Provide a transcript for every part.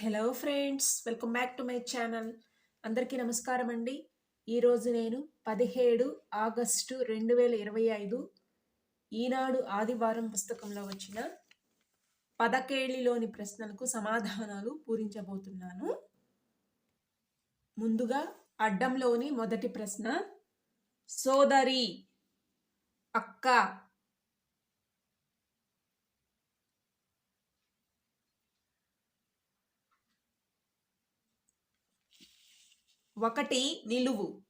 Hello friends welcome back to my channel అందరికీ నమస్కారం అండి. ఈరోజు నేను పదిహేడు ఆగస్టు రెండు వేల ఇరవై ఐదు ఈనాడు ఆదివారం పుస్తకంలో వచ్చిన పదకేళిలోని ప్రశ్నలకు సమాధానాలు పూరించబోతున్నాను. ముందుగా అడ్డంలోని మొదటి ప్రశ్న సోదరి అక్క ఒకటి నిలువు.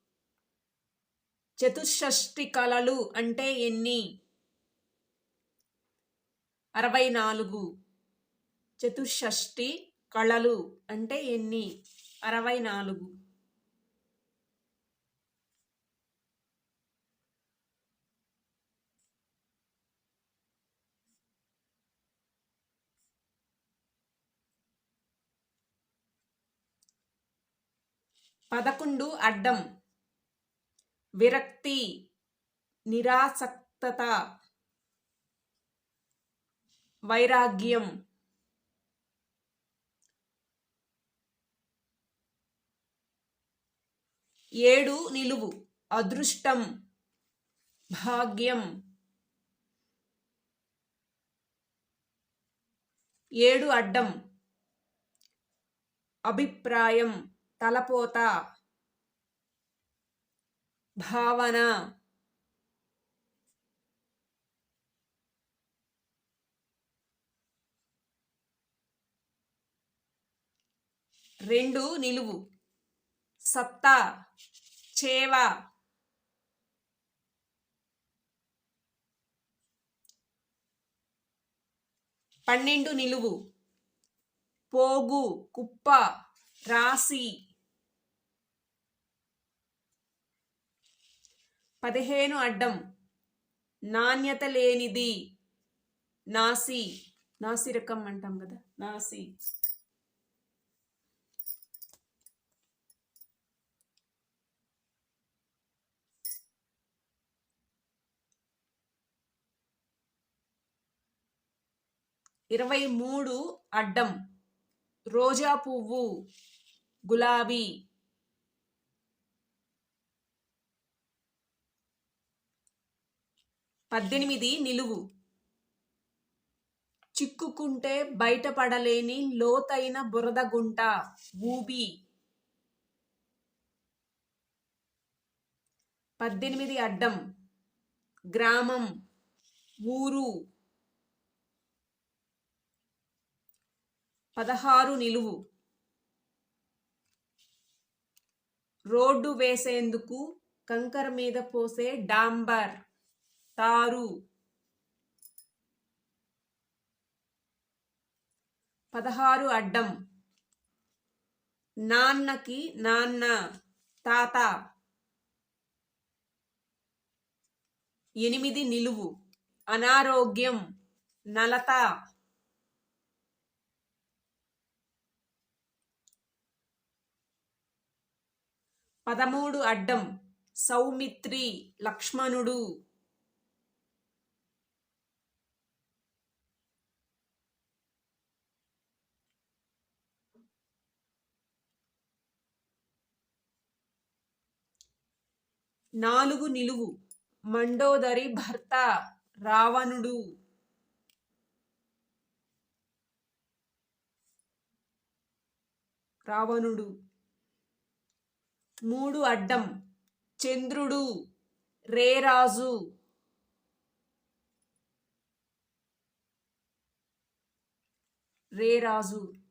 చతుషష్టి కళలు అంటే ఎన్ని? అరవై నాలుగు. చతుషష్టి కళలు అంటే ఎన్ని? అరవై నాలుగు. పదకొండు అడ్డం. విరక్తి నిరాసక్తత వైరాగ్యం. ఏడు నిలువు అదృష్టం భాగ్యం. ఏడు అడ్డం అభిప్రాయం. తలపోత. భావన. రెండు నిలువు. సత్తా. చేవ. పన్నెండు నిలువు. పోగు కుప్ప రాశి. పదిహేను అడ్డం. నాణ్యత లేనిది. నాసి. నాసి రకం అంటాం కదా. నాసి. ఇరవై మూడు అడ్డం. రోజా పువ్వు. గులాబీ. పద్దెనిమిది నిలువు. చిక్కుకుంటే బయటపడలేని లోతైన బురద గుంట ఊబి. పద్దెనిమిది అడ్డం. గ్రామం ఊరు. పదహారు నిలువు. రోడ్డు వేసేందుకు కంకర మీద పోసే డాంబర్. తారు పదహారు అడ్డం. నాన్నకి నాన్న తాత. ఎనిమిది నిలువు. అనారోగ్యం. నలత. పదమూడు అడ్డం. సౌమిత్రి లక్ష్మణుడు. నాలుగు నిలువు. మండోదరి భర్త రావణుడు. రావణుడు. మూడు అడ్డం. చంద్రుడు. రేరాజు. రేరాజు.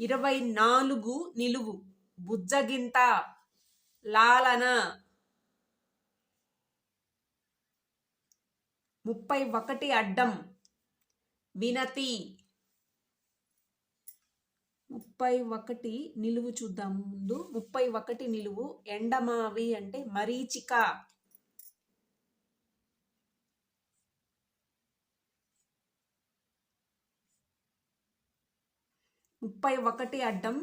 ఇరవై నాలుగు నిలువు. బుజ్జగింత లాలన. ముప్పై ఒకటి అడ్డం. వినతి. ముప్పై ఒకటి నిలువు చూద్దాం ముందు. ముప్పై ఒకటి నిలువు ఎండమావి అంటే మరీచిక. ముప్పై ఒకటి అడ్డం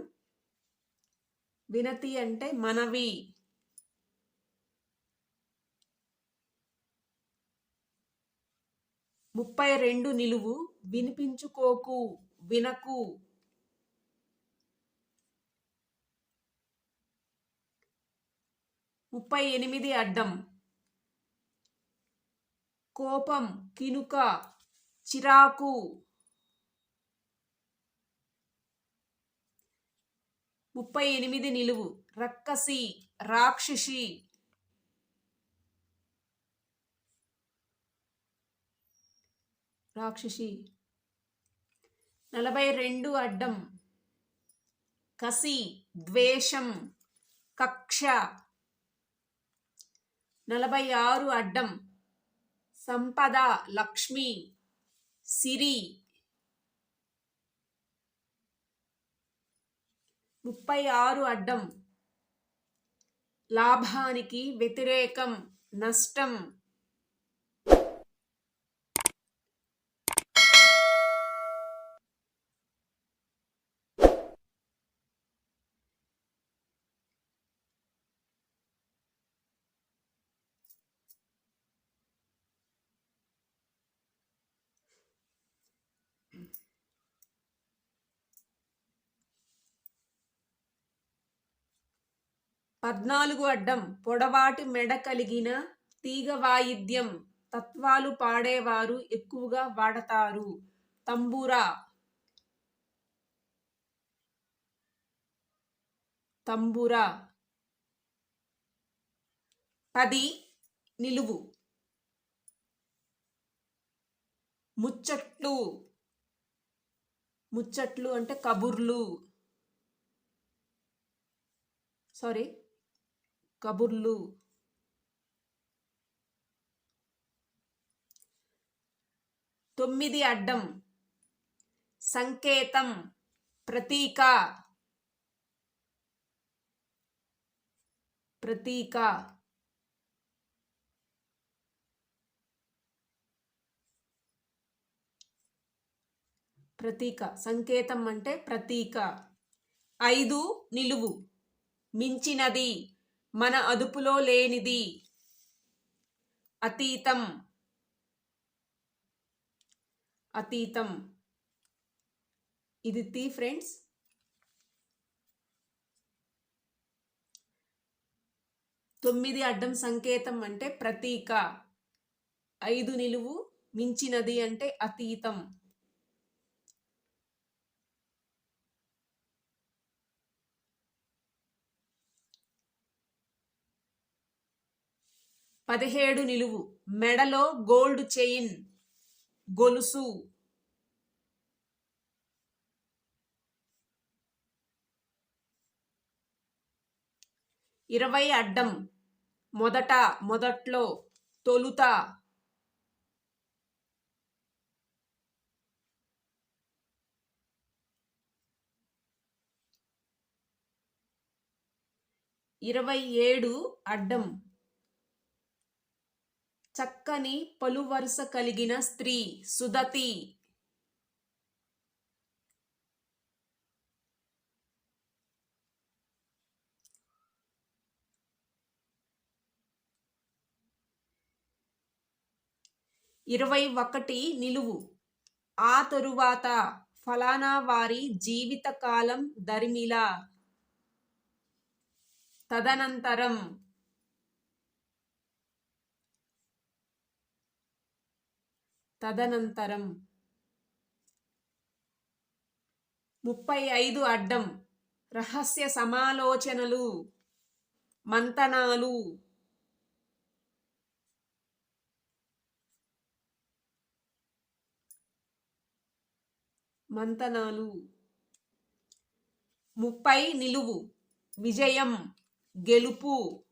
వినతి అంటే మనవి. ముప్పై రెండు నిలువు వినిపించుకోకు వినకు. ముప్పై ఎనిమిది అడ్డం కోపం కినుక చిరాకు. ముప్పై ఎనిమిది నిలువు. రక్కసి రాక్షసి. రాక్షసి. నలభై రెండు అడ్డం. కసి ద్వేషం. కక్ష. నలభై ఆరు అడ్డం. సంపద లక్ష్మి. సిరి. ముప్పై ఆరు అడ్డం. లాభానికి వ్యతిరేకం నష్టం పద్నాలుగు అడ్డం పొడవాటి మెడ కలిగిన తీగ వాయిద్యం తత్వాలు పాడేవారు ఎక్కువగా వాడతారు. తంబూరా. తంబూరా. పది నిలువు. ముచ్చట్లు. ముచ్చట్లు అంటే కబుర్లు. సారీ. కబుర్లు. తొమ్మిది అడ్డం. సంకేతం. ప్రతీక. ప్రతీక. ప్రతీక. సంకేతం అంటే ప్రతీక. ఐదు నిలువు. మించినది. మన అదుపులో లేనిది అతీతం. అతీతం. ఇది తీ ఫ్రెండ్స్. తొమ్మిది అడ్డం సంకేతం అంటే ప్రతీక. ఐదు నిలువు మించినది అంటే అతీతం. పదిహేడు నిలువు. మెడలో గోల్డ్ చైన్ గొలుసు. ఇరవై అడ్డం. మొదట మొదట్లో తొలుత. ఇరవై ఏడు అడ్డం. చక్కని పలువరుస కలిగిన స్త్రీ సుదతి ఇరవై ఒకటి నిలువు. ఆ తరువాత ఫలానా వారి జీవితకాలం దరిమిలా తదనంతరం తదనంతరం ముప్పై ఐదు అడ్డం రహస్య సమాలోచనలు మంతనాలు. మంతనాలు. ముప్పై నిలువు విజయం గెలుపు.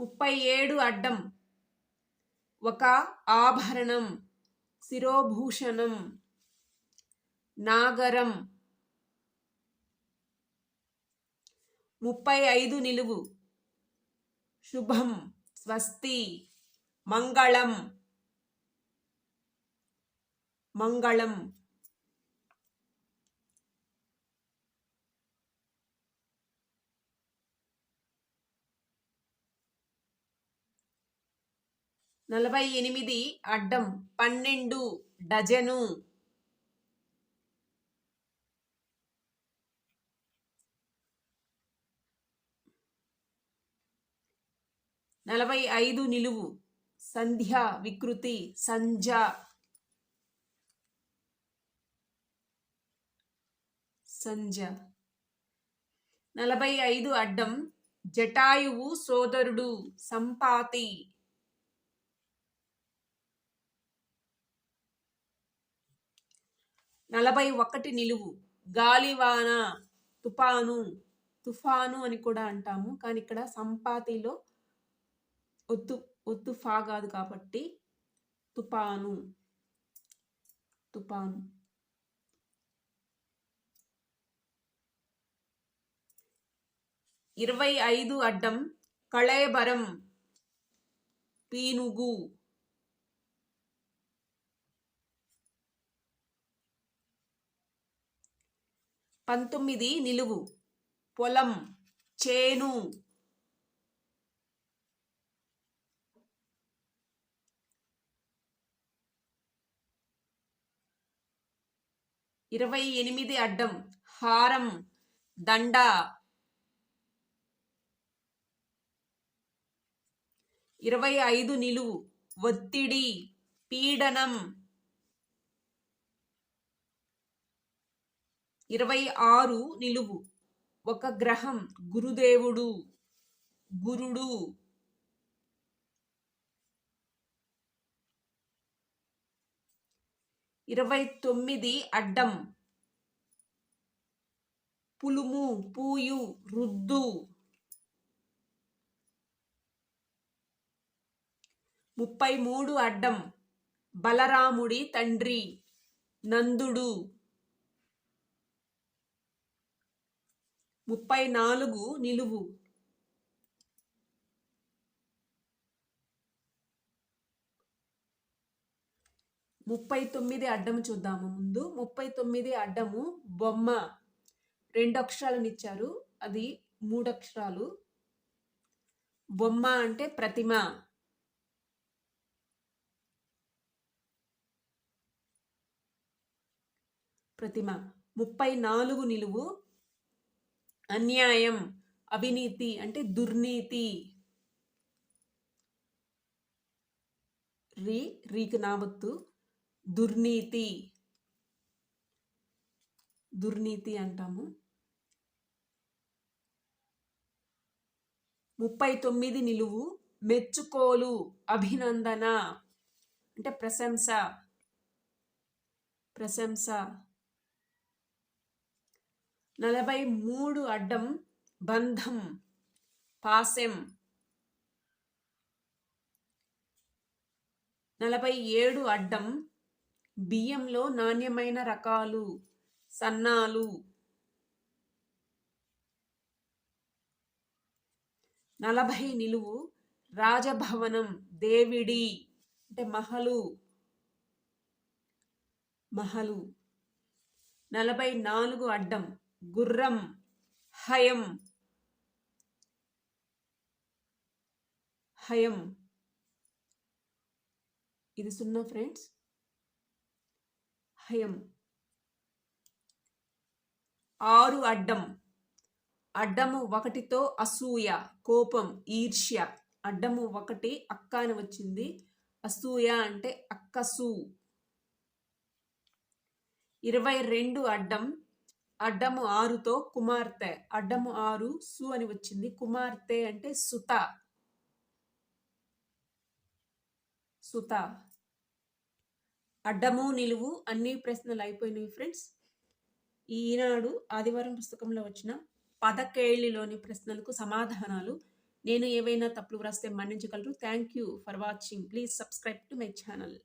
ముప్పై ఏడు అడ్డం. ఒక ఆభరణం శిరోభూషణం నాగరం. ముప్పై ఐదు నిలువు. శుభం స్వస్తి మంగళం. మంగళం. నలభై ఎనిమిది అడ్డం పన్నెండు డజను. నలభై ఐదు నిలువు. సంధ్య వికృతి. సంజ సంజ నలభై ఐదు అడ్డం జటాయువు సోదరుడు సంపాతి. నలభై ఒకటి నిలువు. గాలివాన తుఫాను తుఫాను అని కూడా అంటాము. కానీ ఇక్కడ సంపాతిలో ఒత్తు ఒత్తు ఫా కాదు కాబట్టి తుపాను. తుపాను. ఇరవై ఐదు అడ్డం కళేబరం పీనుగు. పంతొమ్మిది నిలువు. పొలం చేను. ఇరవై ఎనిమిది అడ్డం హారం దండ. ఇరవై ఐదు నిలువు ఒత్తిడి పీడనం. ఇరవై ఆరు నిలువు. ఒక గ్రహం గురుదేవుడు గురుడు. ఇరవై తొమ్మిది అడ్డం. పులుము పూయు రుద్దు. ముప్పై మూడు అడ్డం. బలరాముడి తండ్రి నందుడు. ముప్పై నాలుగు నిలువు. ముప్పై తొమ్మిది అడ్డము చూద్దాము ముందు. ముప్పై తొమ్మిది అడ్డము బొమ్మ. రెండు అక్షరాలను ఇచ్చారు అది మూడు అక్షరాలు బొమ్మ అంటే ప్రతిమ. ప్రతిమ. ముప్పై నాలుగు నిలువు. అన్యాయం అవినీతి అంటే దుర్నీతి. రీ రీకి నావత్తు దుర్నీతి. దుర్నీతి అంటాము. ముప్పై తొమ్మిది నిలువు మెచ్చుకోలు అభినందన అంటే ప్రశంస. ప్రశంస. నలభై మూడు అడ్డం బంధం పాసెం నలభై ఏడు అడ్డం బియ్యంలో నాణ్యమైన రకాలు సన్నాలు. నలభై నిలువు రాజభవనం దేవిడి అంటే మహలు. మహలు. నలభై నాలుగు అడ్డం గుర్రం హయం. హయం. ఇది సున్నా ఫ్రెండ్స్. హయం. ఆరు అడ్డం. అడ్డము ఒకటితో అసూయ కోపం ఈర్ష్య. అడ్డము ఒకటి అక్క అని వచ్చింది. అసూయ అంటే అక్కసు. ఇరవై రెండు అడ్డం. అడ్డము ఆరుతో కుమార్తె. అడ్డము ఆరు సు అని వచ్చింది. కుమార్తె అంటే సుత. సుత. అడ్డము నిలువు అన్ని ప్రశ్నలు అయిపోయినాయి ఫ్రెండ్స్. ఈనాడు ఆదివారం పుస్తకంలో వచ్చిన పదకేళిలోని ప్రశ్నలకు సమాధానాలు నేను ఏవైనా తప్పులు వ్రాస్తే మన్నించగలరు. Thank you for watching please subscribe to my channel